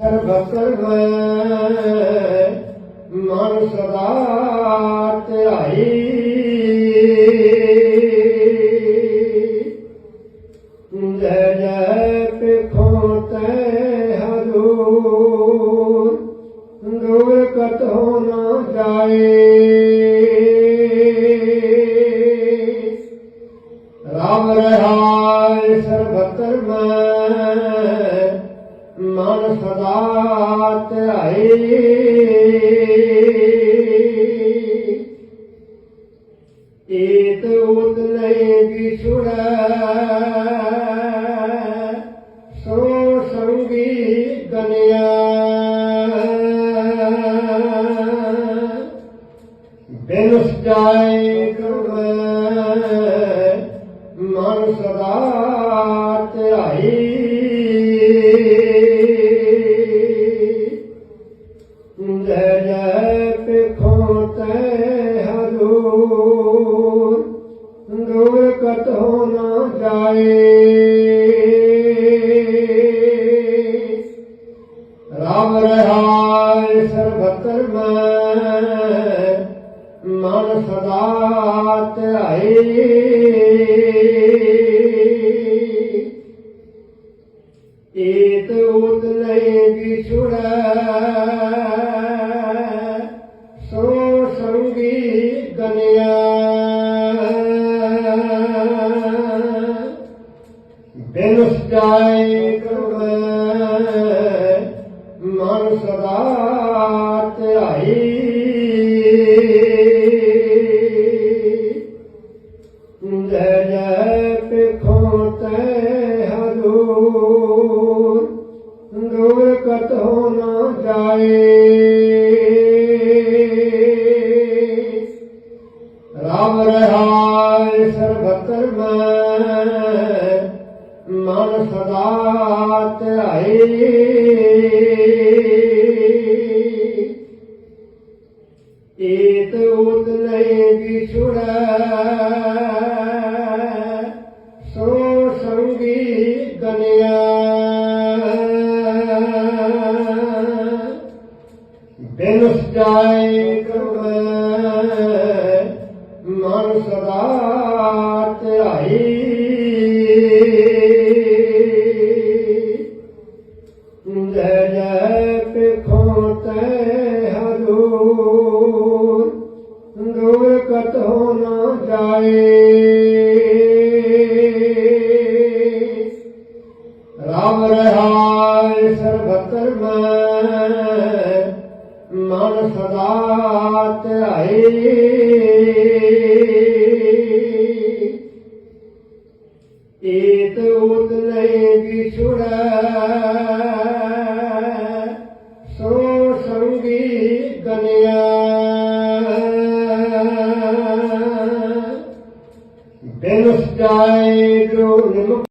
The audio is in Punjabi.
ਸਰਬਤਰ ਹੈ ਮਨ ਸਦਾ ਧਿਆਈ ਜੈ ਜੈ ਪਿਖੋਂ ਤੈ ਹਜ਼ੂਰ ਦੂਰ ਕਤੋ ਨਾ ਜਾਏ। ਰਾਮ ਰਹਾਇ ਸਰਬਤਰ ਮੈਂ ਮਨ ਸਦਾ ਧਿਆਈ ਏਤ ਉਤ ਨਹੀਂ ਵਿਛੁੜੈ ਸੋ ਸੰਗੀ ਗਨਿਆ। ਬਿਨੁਸ ਜਾਏ ਕਰਮੈ ਸਰਬਤਰ ਮੈਂ ਮਨ ਸਦਾ ਧਿਆਈ ਏਤ ਉਤ ਨਹੀਂ ਵਿਛੁੜੈ ਸੋ ਸੰਗੀ ਗਨਿਆ। ਬਿਨੁਸ ਜਾਏ ਰਹਾਇ ਮਨ ਸਦਾ ਧਿਆਈ ਏਤ ਉਤ ਨਹੀਂ ਵਿਛੁੜੈ। ਮਨ ਸਦਾ ਧਿਆਈ ਏਤ ਉਤ ਨਹੀਂ ਵਿਛੁੜੈ। ਸੋ ਸੰਗੀ ਗਨਿਆ। ਬਿਨੁਸ ਜਾਏ ਜੋ